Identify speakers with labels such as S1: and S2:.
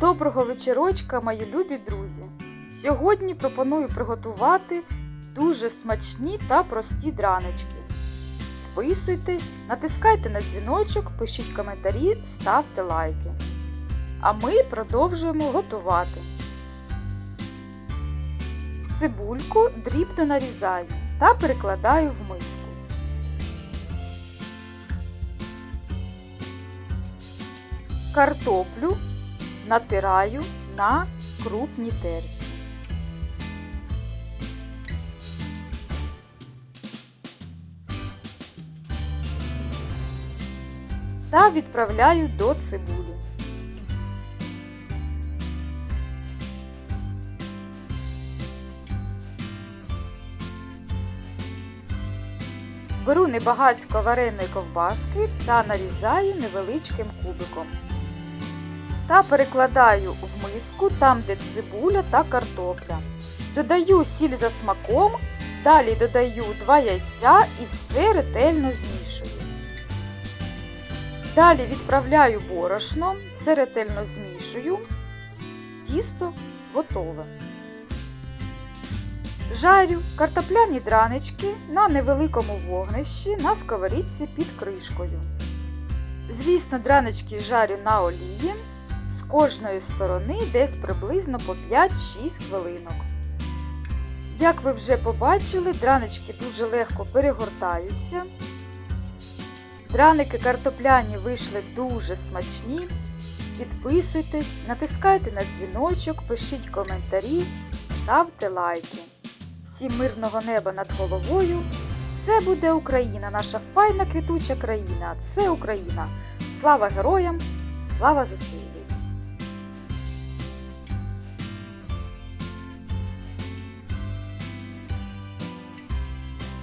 S1: Доброго вечірочка, мої любі друзі! Сьогодні пропоную приготувати дуже смачні та прості драночки. Підписуйтесь, натискайте на дзвіночок, пишіть коментарі, ставте лайки. А ми продовжуємо готувати. Цибульку дрібно нарізаю та перекладаю в миску. Картоплю натираю на крупній терці. Та відправляю до цибулі. Беру небагацько вареної ковбаски та нарізаю невеличким кубиком та перекладаю в миску там, де цибуля та картопля. Додаю сіль за смаком, далі додаю 2 яйця і все ретельно змішую. Далі відправляю борошно, все ретельно змішую, тісто готове. Жарю картопляні дранички на невеликому вогнищі на сковорідці під кришкою. Звісно, дранички жарю на олії з кожної сторони десь приблизно по 5-6 хвилинок. Як ви вже побачили, дранички дуже легко перегортаються. Драники картопляні вийшли дуже смачні. Підписуйтесь, натискайте на дзвіночок, пишіть коментарі, ставте лайки. Всім мирного неба над головою. Все буде Україна, наша файна квітуча країна. Це Україна. Слава героям! Слава ЗСУ!